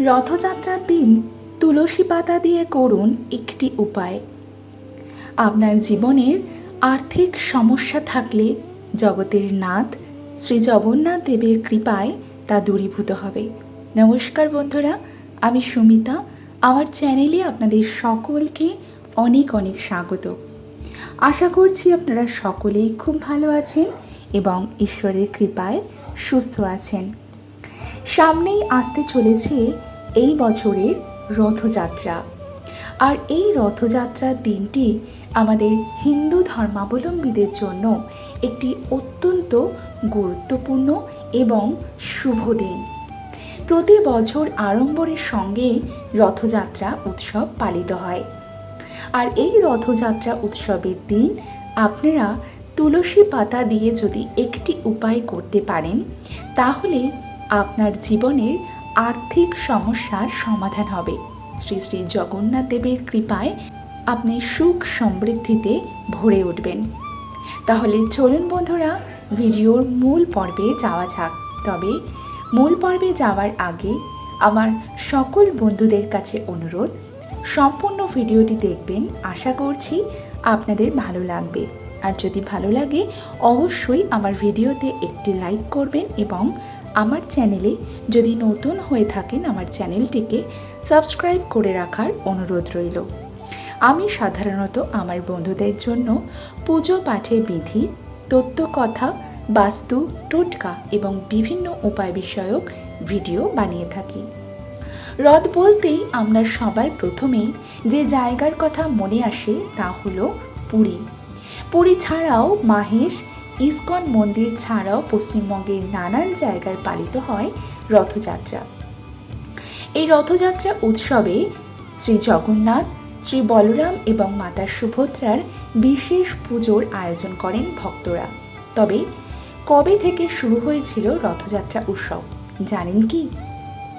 রথযাত্রার দিন তুলসী পাতা দিয়ে করুন একটি উপায়। আপনার জীবনের আর্থিক সমস্যা থাকলে জগতের নাথ শ্রী জগন্নাথ দেবের কৃপায় তা দূরীভূত হবে। নমস্কার বন্ধুরা, আমি সুমিতা। আমার চ্যানেলে আপনাদের সকলকে অনেক অনেক স্বাগত। আশা করছি আপনারা সকলেই খুব ভালো আছেন এবং ঈশ্বরের কৃপায় সুস্থ আছেন। সামনেই আসতে চলেছে এই বছরের রথযাত্রা। আর এই রথযাত্রার দিনটি আমাদের হিন্দু ধর্মাবলম্বীদের জন্য একটি অত্যন্ত গুরুত্বপূর্ণ এবং শুভ দিন। প্রতি বছর আড়ম্বরের সঙ্গে রথযাত্রা উৎসব পালিত হয়। আর এই রথযাত্রা উৎসবের দিন আপনারা তুলসী পাতা দিয়ে যদি একটি উপায় করতে পারেন, তাহলে আপনার জীবনের আর্থিক সমস্যার সমাধান হবে। শ্রী শ্রী জগন্নাথ দেবের কৃপায় আপনি সুখ সমৃদ্ধিতে ভরে উঠবেন। তাহলে চলুন বন্ধুরা, ভিডিওর মূল পর্বে যাওয়া যাক। তবে মূল পর্বে যাওয়ার আগে আমার সকল বন্ধুদের কাছে অনুরোধ, সম্পূর্ণ ভিডিওটি দেখবেন, আশা করছি আপনাদের ভালো লাগবে। আর যদি ভালো লাগে, অবশ্যই আমার ভিডিওতে একটি লাইক করবেন এবং আমার চ্যানেলে যদি নতুন হয়ে থাকেন আমার চ্যানেলটিকে সাবস্ক্রাইব করে রাখার অনুরোধ রইল। আমি সাধারণত আমার বন্ধুদের জন্য পুজো পাঠের বিধি, তত্ত্বকথা, বাস্তু, টোটকা এবং বিভিন্ন উপায় বিষয়ক ভিডিও বানিয়ে থাকি। হ্রদ বলতেই আমরা সবার প্রথমেই যে জায়গার কথা মনে আসে তা হলো পুরী। পুরী ছাড়াও মাহেশ ইস্কন মন্দির ছাড়াও পশ্চিমবঙ্গের নানান জায়গায় পালিত হয় রথযাত্রা। এই রথযাত্রা উৎসবে শ্রী জগন্নাথ, শ্রী বলরাম এবং মাতা সুভদ্রার বিশেষ পুজোর আয়োজন করেন ভক্তরা। তবে কবে থেকে শুরু হয়েছিল রথযাত্রা উৎসব, জানেন কি?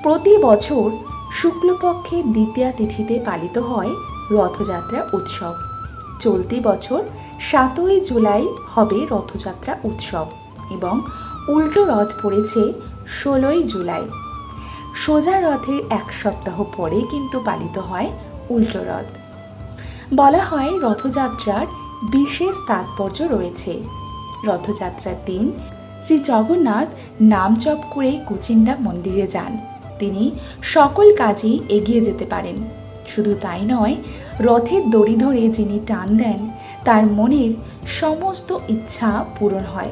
প্রতি বছর শুক্লপক্ষের দ্বিতীয়া তিথিতে পালিত হয় রথযাত্রা উৎসব। চলতি বছর সাতই জুলাই হবে রথযাত্রা উৎসব এবং উল্টো রথ পড়েছে ষোলোই জুলাই। সোজা রথের এক সপ্তাহ পরে কিন্তু পালিত হয় উল্টো রথ। বলা হয় রথযাত্রার বিশেষ তাৎপর্য রয়েছে। রথযাত্রার দিন শ্রী জগন্নাথ নাম জপ করে কুচিন্ডা মন্দিরে যান। তিনি সকল কাজেই এগিয়ে যেতে পারেন। শুধু তাই নয় রথের দড়ি ধরে যিনি টান দেন, তার মনের সমস্ত ইচ্ছা পূরণ হয়।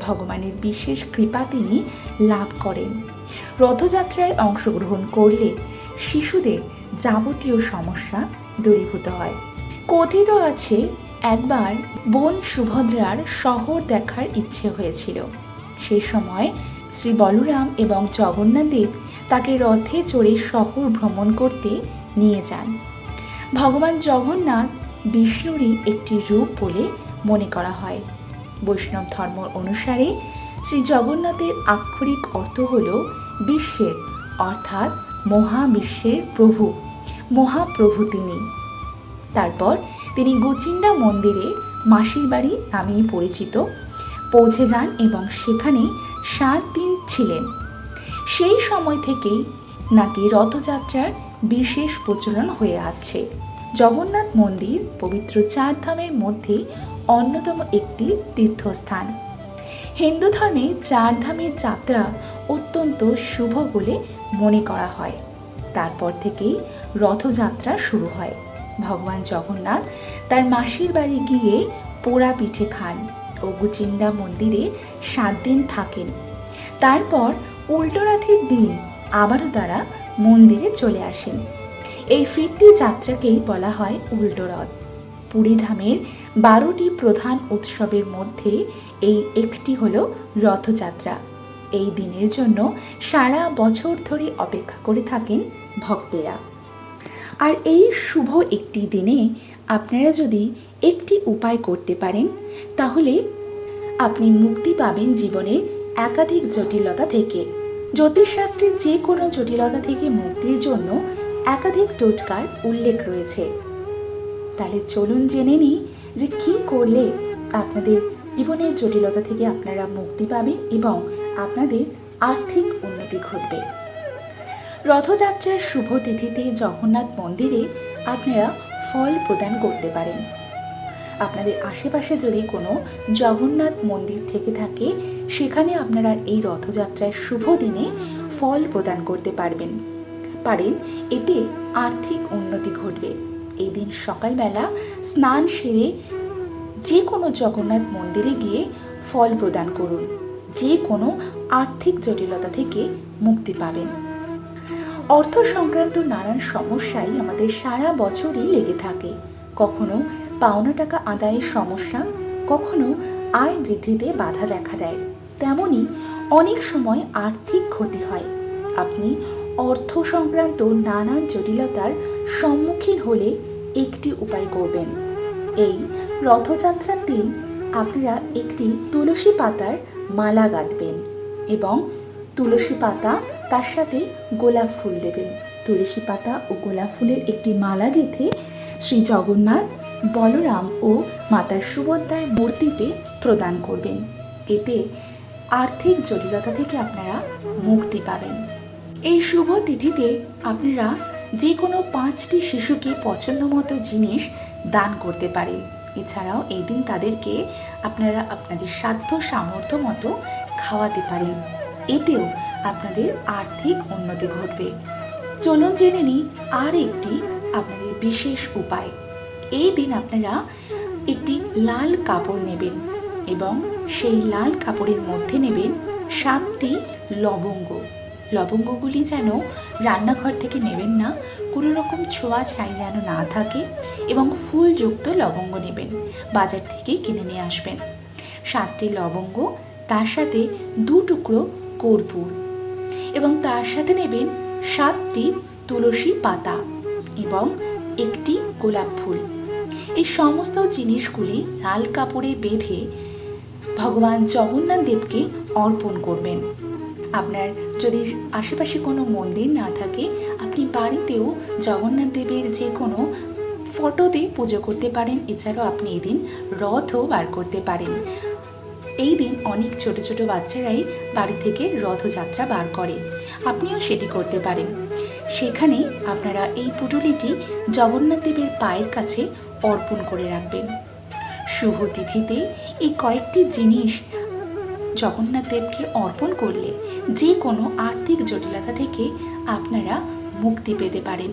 ভগবানের বিশেষ কৃপা তিনি লাভ করেন। রথযাত্রায় অংশগ্রহণ করলে শিশুদের যাবতীয় সমস্যা দূরীভূত হয়। কথিত আছে, একবার বোন সুভদ্রার শহর দেখার ইচ্ছে হয়েছিল। সেই সময় শ্রী বলরাম এবং জগন্নাথদেব তাকে রথে চড়ে শহর ভ্রমণ করতে নিয়ে যান। ভগবান জগন্নাথ বিষ্ণুরই একটি রূপ বলে মনে করা হয়। বৈষ্ণব ধর্ম অনুসারে শ্রী জগন্নাথের আক্ষরিক অর্থ হল বিশ্বের, অর্থাৎ মহাবিশ্বের প্রভু, মহাপ্রভু তিনি। তারপর তিনি গুচিন্ডা মন্দিরে মাসির বাড়ি নামেই পরিচিত, পৌঁছে যান এবং সেখানে সাত দিন ছিলেন। সেই সময় থেকেই নাকি রথযাত্রার বিশেষ প্রচলন হয়ে আসছে। জগন্নাথ মন্দির পবিত্র চার ধামের মধ্যে অন্যতম একটি তীর্থস্থান। হিন্দু ধর্মে চার ধামের যাত্রা অত্যন্ত শুভ বলে মনে করা হয়। তারপর থেকেই রথযাত্রা শুরু হয়। ভগবান জগন্নাথ তার মাসির বাড়ি গিয়ে পোড়া পিঠে খান ও গুচিন্ডা মন্দিরে সাত দিন থাকেন। তারপর উল্টোরাথের দিন আবারও তারা মন্দিরে চলে আসেন। এই ফিরতি যাত্রাকেই বলা হয় উল্টো রথ। পুরীধামের বারোটি প্রধান উৎসবের মধ্যে এই একটি হল রথযাত্রা। এই দিনের জন্য সারা বছর ধরে অপেক্ষা করে থাকেন ভক্তেরা। আর এই শুভ একটি দিনে আপনারা যদি একটি উপায় করতে পারেন, তাহলে আপনি মুক্তি পাবেন জীবনের একাধিক জটিলতা থেকে। জ্যোতিষশাস্ত্রে যে কোনো জটিলতা থেকে মুক্তির জন্য একাধিক টোটকার উল্লেখ রয়েছে। তাহলে চলুন জেনে নিই যে কি করলে আপনাদের জীবনের জটিলতা থেকে আপনারা মুক্তি পাবে এবং আপনাদের আর্থিক উন্নতি ঘটবে। রথযাত্রার শুভ তিথিতে জগন্নাথ মন্দিরে আপনারা ফল প্রদান করতে পারেন। আপনাদের আশেপাশে যদি কোনো জগন্নাথ মন্দির থেকে থাকে, সেখানে আপনারা এই রথযাত্রার শুভ দিনে ফল প্রদান করতে পারবেন। পারেন, এতে আর্থিক উন্নতি ঘটবে। এই দিন সকালবেলা স্নান সেরে যে কোনো জগন্নাথ মন্দিরে গিয়ে ফল প্রদান করুন। যে কোনো আর্থিক জটিলতা থেকে মুক্তি পাবেন। অর্থ সংক্রান্ত নানান সমস্যাই আমাদের সারা বছরই লেগে থাকে। কখনো পাওনা টাকা আদায়ের সমস্যা কখনো আয় বৃদ্ধিতে বাধা দেখা দেয়। তেমনই অনেক সময় আর্থিক ক্ষতি হয়। আপনি অর্থ সংক্রান্ত নানান জটিলতার সম্মুখীন হলে একটি উপায় করবেন। এই রথযাত্রার দিন আপনারা একটি তুলসী পাতার মালা গাঁথবেন এবং তুলসী পাতা তার সাথে গোলাপ ফুল দেবেন। তুলসী পাতা ও গোলাপ ফুলের একটি মালা গেঁথে শ্রী জগন্নাথ বলরাম ও মাতা সুভদ্রার মূর্তিতে প্রদান করবেন। এতে আর্থিক জটিলতা থেকে আপনারা মুক্তি পাবেন। এই শুভ তিথিতে আপনারা যে কোনো পাঁচটি শিশুকে পছন্দ মতো জিনিস দান করতে পারেন এছাড়াও এই দিন তাদেরকে আপনারা আপনাদের সাধ্য সামর্থ্য মতো খাওয়াতে পারেন। এতেও আপনাদের আর্থিক উন্নতি ঘটবে। চলুন জেনে নিই আর একটি আপনাদের বিশেষ উপায়। এই দিন আপনারা একটি লাল কাপড় নেবেন এবং সেই লাল কাপড়ের মধ্যে নেবেন সাতটি লবঙ্গ। লবঙ্গগুলি যেন রান্নাঘর থেকে নেবেন না, কোনো রকম ছোঁয়া ছাই যেন না থাকে এবং ফুলযুক্ত লবঙ্গ নেবেন, বাজার থেকে কিনে নিয়ে আসবেন। সাতটি লবঙ্গ, তার সাথে দু টুকরো কর্পূর এবং তার সাথে নেবেন সাতটি তুলসী পাতা এবং একটি গোলাপ ফুল। এই সমস্ত জিনিসগুলি লাল কাপড়ে বেঁধে ভগবান জগন্নাথ দেবকে অর্পণ করবেন। আপনার যদি আশেপাশে কোনো মন্দির না থাকে, আপনি বাড়িতেও জগন্নাথ দেবের যে কোনো ফটোতে পুজো করতে পারেন। এছাড়াও আপনি এই দিন রথও বার করতে পারেন। এই দিন অনেক ছোট ছোট বাচ্চারাই বাড়ি থেকে রথযাত্রা বার করে। আপনিও সেটি করতে পারেন। সেখানে আপনারা এই পুটুলিটি জগন্নাথ দেবের পায়ের কাছে অর্পণ করে রাখবেন। শুভ তিথিতে এই কয়েকটি জিনিস জগন্নাথ দেবকে অর্পণ করলে যে কোনো আর্থিক জটিলতা থেকে আপনারা মুক্তি পেতে পারেন।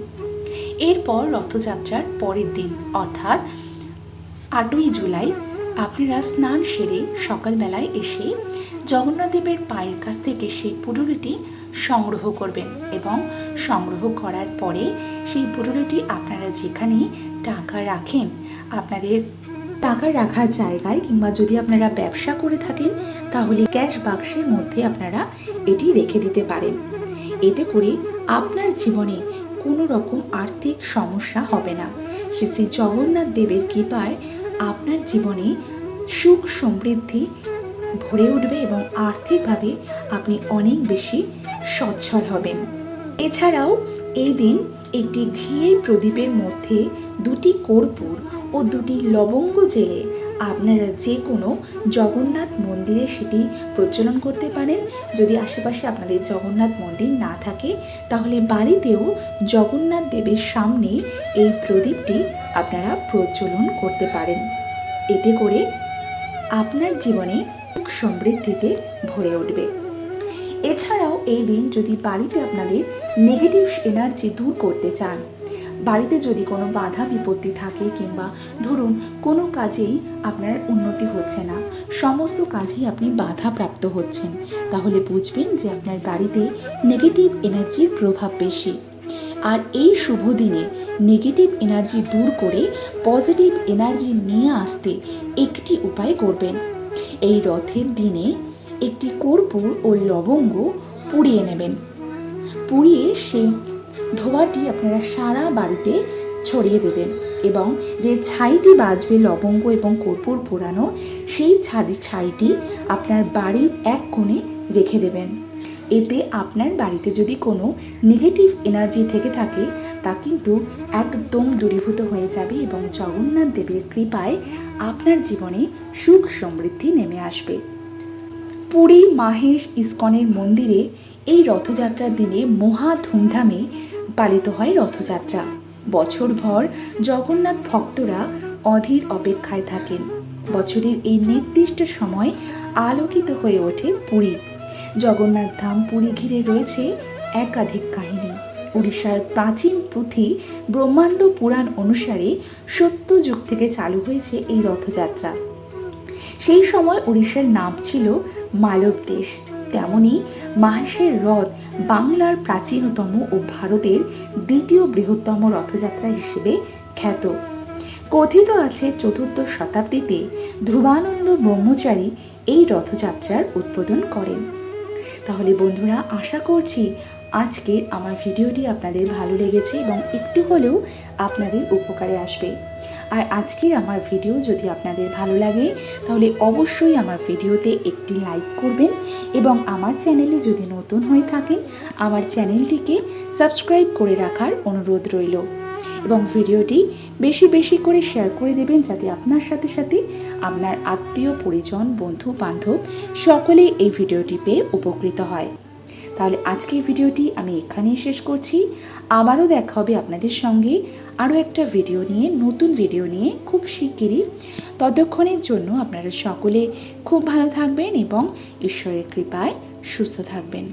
এরপর রথযাত্রার পরের দিন, অর্থাৎ আটই জুলাই, আপনারা স্নান সেরে সকালবেলায় এসে জগন্নাথদেবের পায়ের কাছ থেকে সেই পুটুলিটি সংগ্রহ করবেন এবং সংগ্রহ করার পরে সেই পুটুলিটি আপনারা যেখানে টাকা রাখেন, আপনাদের টাকা রাখার জায়গায় কিংবা যদি আপনারা ব্যবসা করে থাকেন, তাহলে ক্যাশ বাক্সের মধ্যে আপনারা এটি রেখে দিতে পারেন। এতে করে আপনার জীবনে কোনো রকম আর্থিক সমস্যা হবে না। শ্রী শ্রী জগন্নাথ দেবের কৃপায় আপনার জীবনে সুখ সমৃদ্ধি ভরে উঠবে এবং আর্থিকভাবে আপনি অনেক বেশি সচ্ছল হবেন। এছাড়াও এই দিন একটি ঘিয়ের প্রদীপের মধ্যে দুটি কর্পূর ও দুটি লবঙ্গ জেলে আপনারা যে কোনো জগন্নাথ মন্দিরে সেটি প্রচলন করতে পারেন। যদি আশেপাশে আপনাদের জগন্নাথ মন্দির না থাকে, তাহলে বাড়িতেও জগন্নাথ দেবের সামনে এই প্রদীপটি আপনারা প্রচলন করতে পারেন। এতে করে আপনার জীবনে সমৃদ্ধিতে ভরে উঠবে। এছাড়াও এই দিন যদি বাড়িতে আপনাদের নেগেটিভ এনার্জি দূর করতে চান, বাড়িতে যদি কোনো বাধা বিপত্তি থাকে কিংবা ধরুন কোনো কাজেই আপনার উন্নতি হচ্ছে না, সমস্ত কাজেই আপনি বাধা প্রাপ্ত হচ্ছেন, তাহলে বুঝবেন যে আপনার বাড়িতে নেগেটিভ এনার্জির প্রভাব বেশি। আর এই শুভ দিনে নেগেটিভ এনার্জি দূর করে পজিটিভ এনার্জি নিয়ে আসতে একটি উপায় করবেন। এই রথের দিনে একটি কর্পূর ও লবঙ্গ পুড়িয়ে নেবেন। পুড়িয়ে সেই ধোঁয়াটি আপনারা সারা বাড়িতে ছড়িয়ে দেবেন এবং যে ছাইটি বাজবে লবঙ্গ এবং কর্পূর পোড়ানো, সেই ছাড়ি ছাইটি আপনার বাড়ির এক কোণে রেখে দেবেন। এতে আপনার বাড়িতে যদি কোনো নেগেটিভ এনার্জি থেকে থাকে, তা কিন্তু একদম দূরীভূত হয়ে যাবে এবং জগন্নাথ দেবের কৃপায় আপনার জীবনে সুখ সমৃদ্ধি নেমে আসবে। পুরী মাহেশ ইস্কনের মন্দিরে এই রথযাত্রার দিনে মহা ধুমধামে পালিত হয় রথযাত্রা। বছরভর জগন্নাথ ভক্তরা অধীর অপেক্ষায় থাকেন। বছরের এই নির্দিষ্ট সময় আলোকিত হয়ে ওঠে পুরী। জগন্নাথ ধাম পুরী ঘিরে রয়েছে একাধিক কাহিনী। উড়িষ্যার প্রাচীন পুঁথি ব্রহ্মাণ্ড পুরাণ অনুসারে সত্য যুগ থেকে চালু হয়েছে এই রথযাত্রা। সেই সময় উড়িষ্যার নাম ছিল মালব দেশ তেমনি মাহেশের রথ বাংলার প্রাচীনতম ও ভারতের দ্বিতীয় বৃহত্তম রথযাত্রা হিসেবে খ্যাত। কথিত আছে চতুর্থ শতাব্দীতে ধ্রুবানন্দ ব্রহ্মচারী এই রথযাত্রার উদ্বোধন করেন। তাহলে বন্ধুরা, আশা করছি আজকের আমার ভিডিওটি আপনাদের ভালো লেগেছে এবং একটু হলেও আপনাদের উপকারে আসবে। আর আজকের আমার ভিডিও যদি আপনাদের ভালো লাগে, তাহলে অবশ্যই আমার ভিডিওতে একটি লাইক করবেন এবং আমার চ্যানেলে যদি নতুন হয়ে থাকেন, আমার চ্যানেলটিকে সাবস্ক্রাইব করে রাখার অনুরোধ রইল। এবং ভিডিওটি বেশি বেশি করে শেয়ার করে দেবেন যাতে আপনার সাথে সাথে আপনার আত্মীয়, পরিজন বন্ধু বান্ধব সকলেই এই ভিডিওটি পেয়ে উপকৃত হয়। তাহলে আজকের ভিডিওটি আমি এখানেই শেষ করছি। আবারও দেখা হবে আপনাদের সঙ্গে আরও একটা ভিডিও নিয়ে, নতুন ভিডিও নিয়ে খুব শিগগিরই। ততক্ষণের জন্য আপনারা সকলে খুব ভালো থাকবেন এবং ঈশ্বরের কৃপায় সুস্থ থাকবেন।